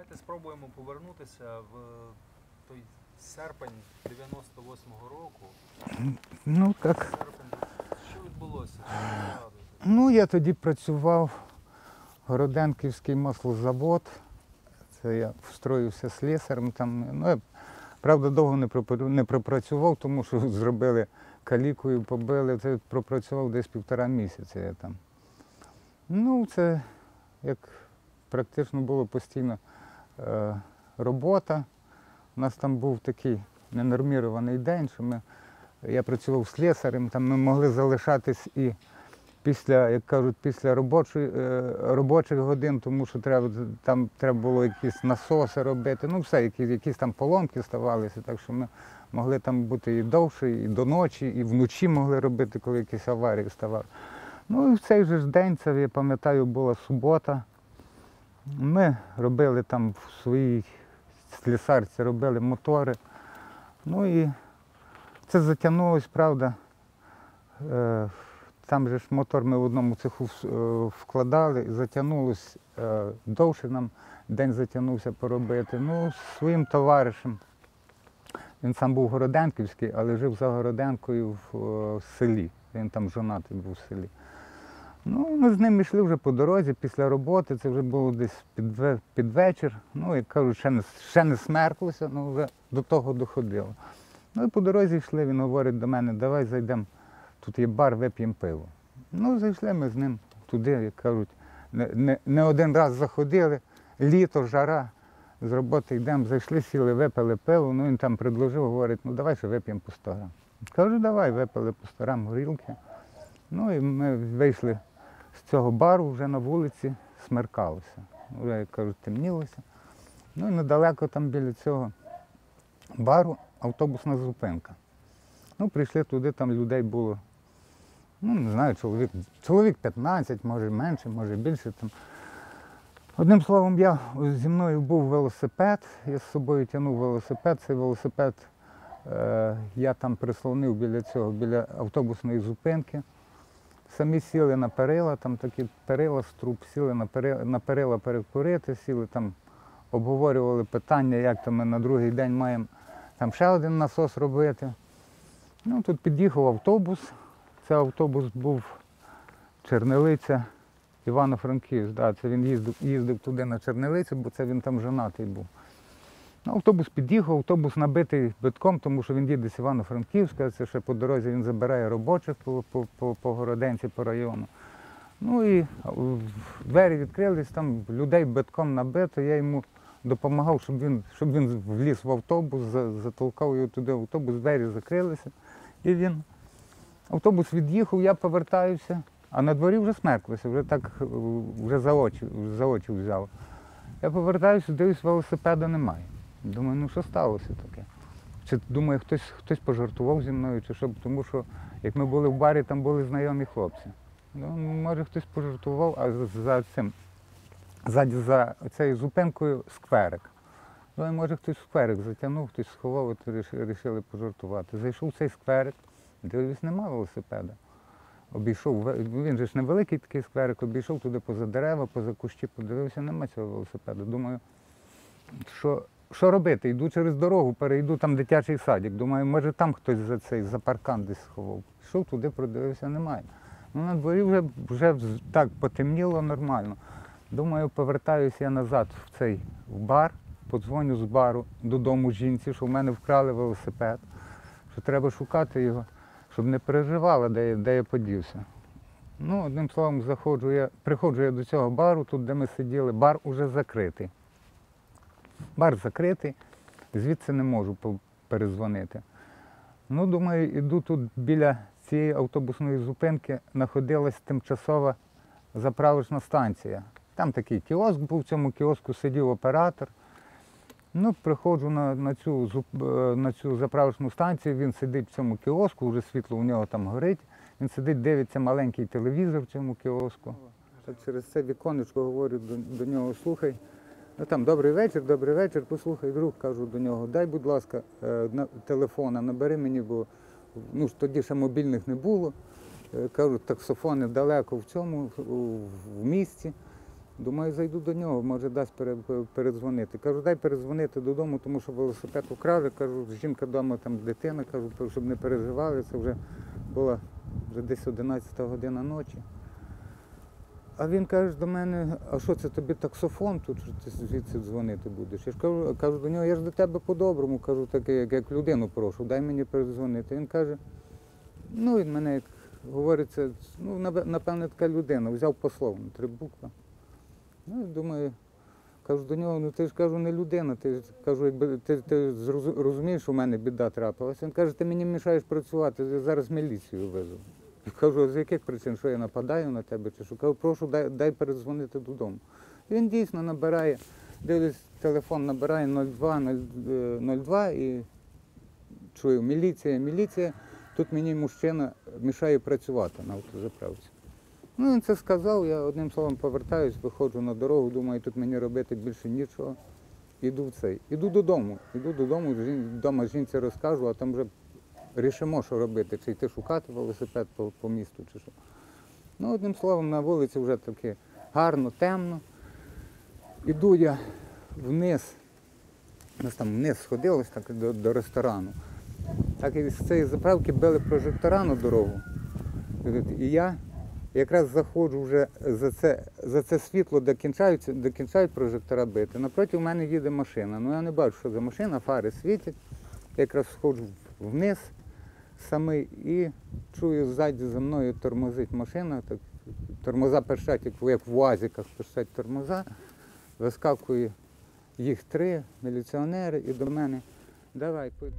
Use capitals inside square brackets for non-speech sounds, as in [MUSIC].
Давайте спробуємо повернутися в той серпень 98-го року. Ну. Серпень, що відбулося? Ну, я тоді працював Городенківський маслозавод. Це я встроївся слесарем там. Ну, я, правда, довго не, не пропрацював, тому що [LAUGHS] зробили калікою, побили. Це пропрацював десь півтора місяця я там. Ну, це як практично було постійно робота. У нас там був такий ненормірований день, що ми, я працював слесарем, там ми могли залишатись і після, як кажуть, після робочої, е, робочих годин, тому що треба, там треба було якісь насоси робити, ну все, якісь, якісь там поломки ставалися, так що ми могли там бути і довше, і до ночі, і вночі могли робити, коли якісь аварії ставали. Ну і в цей же день, це я пам'ятаю, була субота. Ми робили там в своїй слісарці, робили мотори. Ну і це затягнулось, правда. Е, Там же ж мотор ми в одному цеху е, вкладали і затягнулось е, довше нам день затягнувся поробити. Ну, з своїм товаришем. Він сам був Городенківський, але жив за Городенкою в селі. Він там жонатий був в селі. Ну, ми з ним йшли вже по дорозі після роботи, це вже було десь під, вечір. Ну, як кажуть, ще не, ще не смерклося, ну вже до того доходило. Ну і по дорозі йшли, він говорить до мене, давай зайдемо, тут є бар, вип'ємо пиво. Ну, зайшли ми з ним туди, як кажуть, не, не, не один раз заходили, літо, жара, з роботи йдемо, зайшли, сіли, випили пиво, ну він там предложив, говорить, ну давай ще вип'ємо по 100 грам. Кажу, давай, випили по 100 грам горілки. Ну і ми вийшли з цього бару вже на вулиці, смеркалося. Вже, як кажуть, темнілося. Ну і недалеко там біля цього бару автобусна зупинка. Ну, прийшли туди, там людей було, ну, не знаю, чоловік, чоловік 15, може менше, може більше. Там. Одним словом, я, зі мною був велосипед, я з собою тягнув велосипед. Цей велосипед е, я там прислонив біля цього, біля автобусної зупинки. Самі сіли на перила, там такі перила з труб, сіли на перила, на перила перекурити, сіли там, обговорювали питання, як то ми на другий день маємо там ще один насос робити. Ну, тут під'їхав автобус. Це автобус був Чернелиця, Івано-Франківськ. Да, це він їздив, їздив туди на Чернелицю, бо це він там женатий був. Ну, автобус під'їхав, автобус набитий битком, тому що він їде з Івано-Франківська, це ще по дорозі він забирає робочих по, по, по, по Городенці, по району. Ну і двері відкрились, там людей битком набито, я йому допомагав, щоб він, щоб він вліз в автобус, затолкав його туди автобус, двері закрилися. І він. Автобус від'їхав, я повертаюся, а на дворі вже смерклося, вже так е, вже за очі, за очі взяв. Я повертаюся, дивлюсь, велосипеда немає. Думаю, ну що сталося таке? Чи думаю, хтось, хтось пожартував зі мною, чи що, тому що як ми були в барі, там були знайомі хлопці. Ну, може, хтось пожартував, а за, за цим, ззаді за цією зупинкою скверик. Ну, і може хтось скверик затягнув, хтось сховав, от вирішили пожартувати. Зайшов в цей скверик, дивлюсь, нема велосипеда. Обійшов, він же ж невеликий такий скверик, обійшов туди поза дерева, поза кущі, подивився, нема цього велосипеда. Думаю, що, що робити? Йду через дорогу, перейду там дитячий садик. Думаю, може там хтось за цей за паркан десь сховав. Пішов туди, продивився, немає. Ну, на дворі вже, вже так потемніло нормально. Думаю, повертаюся я назад в цей в бар, подзвоню з бару додому жінці, що в мене вкрали велосипед, що треба шукати його, щоб не переживала, де я, де я подівся. Ну, одним словом, заходжу я, приходжу я до цього бару, тут, де ми сиділи, бар уже закритий. Бар закритий, звідси не можу перезвонити. Ну, думаю, іду тут біля цієї автобусної зупинки знаходилась тимчасова заправочна станція. Там такий кіоск був, в цьому кіоску сидів оператор. Ну, приходжу на, на, цю, е, на цю заправочну станцію, він сидить в цьому кіоску, вже світло у нього там горить. Він сидить, дивиться маленький телевізор в цьому кіоску. Через це віконечко говорю до, до нього, слухай. Ну там добрий вечір, добрий вечір, послухай, друг, кажу до нього, дай, будь ласка, е, на, телефона, набери мені, бо ну, ж тоді ще мобільних не було. Е, Кажу, таксофони далеко в цьому, в, місті. Думаю, зайду до нього, може дасть пере- передзвонити. Кажу, дай передзвонити додому, тому що велосипед украли. Кажу, жінка вдома, там дитина, кажу, щоб не переживали. Це вже була вже десь 11 година ночі. А він каже до мене, а що це тобі таксофон тут, що ти звідси дзвонити будеш? Я ж кажу, кажу до нього, я ж до тебе по-доброму, кажу, таке, як, як людину прошу, дай мені передзвонити. Він каже, ну він мене, як говориться, ну, напевне, така людина, взяв пословно, три букви. Ну, і думаю, кажу до нього, ну ти ж кажу, не людина, ти ж кажу, якби ти, ти розумієш, в мене біда трапилася. Він каже, ти мені мішаєш працювати, я зараз міліцію везу. Я кажу, з яких причин, що я нападаю на тебе чи що? Кажу, прошу, дай, дай передзвонити додому. І він дійсно набирає, дивлюсь, телефон набирає 02, 02 і чую, міліція, міліція. Тут мені мужчина мішає працювати на автозаправці. Ну, він це сказав, я одним словом повертаюсь, виходжу на дорогу, думаю, тут мені робити більше нічого. Іду в цей. Іду додому. Іду додому, жін- вдома жінці розкажу, а там вже рішимо, що робити, чи йти шукати велосипед по, по місту, чи що. Ну, одним словом, на вулиці вже таки гарно, темно. Іду я вниз, нас там вниз сходилось так до, до ресторану. Так і з цієї заправки били прожектора на дорогу. І я якраз заходжу вже за це, за це світло, де кінчаються, де кінчають прожектора бити. Напроти в мене їде машина. Ну я не бачу, що за машина, фари світять. Я якраз сходжу вниз самий і чую ззаді за мною тормозить машина. Так, тормоза першать, як, в- УАЗиках першать тормоза. Вискакує їх три міліціонери і до мене. Давай, пи-